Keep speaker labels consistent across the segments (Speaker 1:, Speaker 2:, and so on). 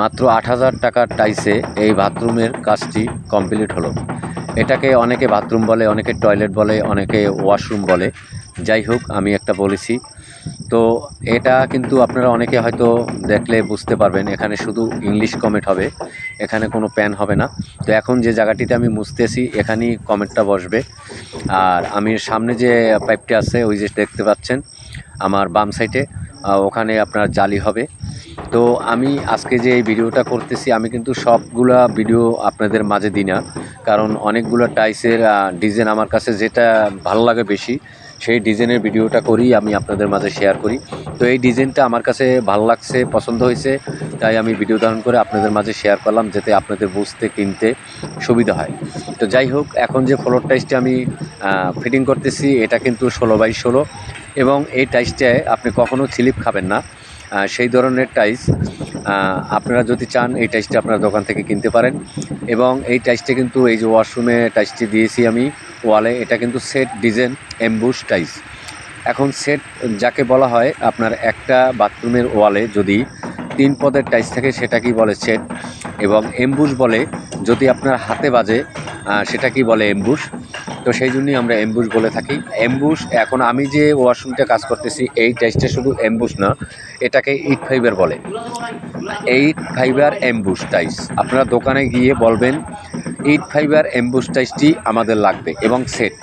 Speaker 1: মাত্র আট হাজার টাকার টাইসে এই বাথরুমের কাজটি কমপ্লিট হলো। এটাকে অনেকে বাথরুম বলে, অনেকে টয়লেট বলে, অনেকে ওয়াশরুম বলে। যাই হোক, আমি একটা বলেছি। তো এটা কিন্তু আপনারা অনেকে হয়তো দেখলে বুঝতে পারবেন, এখানে শুধু ইংলিশ কমেন্ট হবে, এখানে কোনো প্যান হবে না। তো এখন যে জায়গাটিতে আমি মুছতেছি, এখানেই কমেন্টটা বসবে। আর আমি সামনে যে পাইপটি আছে, ওই যে দেখতে পাচ্ছেন, আমার বাম সাইডে ওখানে আপনার জালি হবে। তো আমি আজকে যে এই ভিডিওটা করতেছি, আমি কিন্তু সবগুলা ভিডিও আপনাদের মাঝে দিই না। কারণ অনেকগুলো টাইসের ডিজাইন আমার কাছে যেটা ভালো লাগে বেশি, সেই ডিজাইনের ভিডিওটা করি, আমি আপনাদের মাঝে শেয়ার করি। তো এই ডিজাইনটা আমার কাছে ভালো লাগছে, পছন্দ হয়েছে, তাই আমি ভিডিও ধারণ করে আপনাদের মাঝে শেয়ার করলাম, যাতে আপনাদের বুঝতে, কিনতে সুবিধা হয়। তো যাই হোক, এখন যে ফ্লোর টাইসটা আমি ফিটিং করতেছি, এটা কিন্তু ষোলো বাই ষোলো এবং এই টাইসটায় আপনি কখনো স্লিপ খাবেন না। সেই ধরনের টাইস আপনারা যদি চান, এই টাইসটা আপনার দোকান থেকে কিনতে পারেন। এবং এই টাইসটা কিন্তু এই যে ওয়াশরুমে টাইসটি দিয়েছি আমি ওয়ালে এটা কিন্তু সেট ডিজাইন এমবুশ টাইস এখন সেট যাকে বলা হয়, আপনার একটা বাথরুমের ওয়ালে যদি তিন পদের টাইস থাকে, সেটা কি বলে সেট এবং এমবুশ বলে, যদি আপনার হাতে বাজে সেটা কি বলে এমবুশ তো সেই জন্যই আমরা এমবুশ বলে থাকি। এমবুশ এখন আমি যে ওয়াশরুমটা কাজ করতেছি, এই টাইসটা শুধু এমবুশ না, এটাকে ইট ফাইবার বলে। এইট ফাইবার এমবুশ টাইস আপনারা দোকানে গিয়ে বলবেন এইট ফাইবার এমবুশ টাইসটি আমাদের লাগবে এবং সেট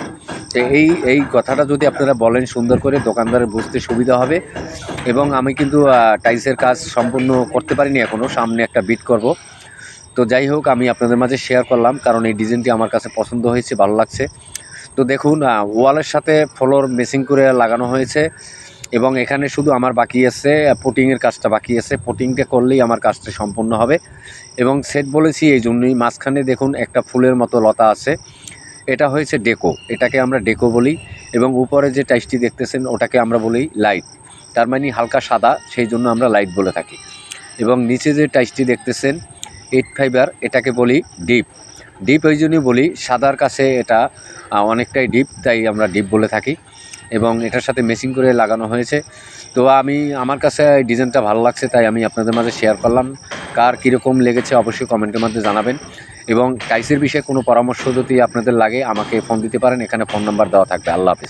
Speaker 1: এই এই কথাটা যদি আপনারা বলেন, সুন্দর করে দোকানদারের বুঝতে সুবিধা হবে। এবং আমি কিন্তু টাইলসের কাজ সম্পূর্ণ করতে পারিনি এখনও সামনে একটা বিট করব। তো যাই হোক, আমি আপনাদের মাঝে শেয়ার করলাম, কারণ এই ডিজাইনটি আমার কাছে পছন্দ হয়েছে, ভালো লাগছে। তো দেখুন ওয়ালের সাথে ফ্লোর মেসিং করে লাগানো হয়েছে, এবং এখানে শুধু আমার বাকি আছে পুটিংয়ের কাজটা বাকি আছে। পুটিংটা করলেই আমার কাজটা সম্পূর্ণ হবে। এবং সেট বলেছি এই জন্যই, মাঝখানে দেখুন, একটা ফুলের মতো লতা আছে। এটা হয়েছে ডেকো এটাকে আমরা ডেকো বলি। এবং উপরে যে টাইসটি দেখতেছেন, ওটাকে আমরা বলি লাইট তার মানে হালকা সাদা, সেই জন্য আমরা লাইট বলে থাকি। এবং নিচে যে টাইসটি দেখতেছেন এইট ফাইবার, এটাকে বলি ডিপ। ডিপ ওই জন্যই বলি, সাদার কাছে এটা অনেকটাই ডিপ, তাই আমরা ডিপ বলে থাকি। এবং এটার সাথে মেশিং করে লাগানো হয়েছে। তো আমি, আমার কাছে এই ডিজাইনটা ভালো লাগছে, তাই আমি আপনাদের মাঝে শেয়ার করলাম। কার কীরকম লেগেছে অবশ্যই কমেন্টের মধ্যে জানাবেন। এবং টাইসের বিষয়ে কোনো পরামর্শ যদি আপনাদের লাগে, আমাকে ফোন দিতে পারেন। এখানে ফোন নাম্বার দেওয়া থাকবে। আল্লাহ হাফিজ।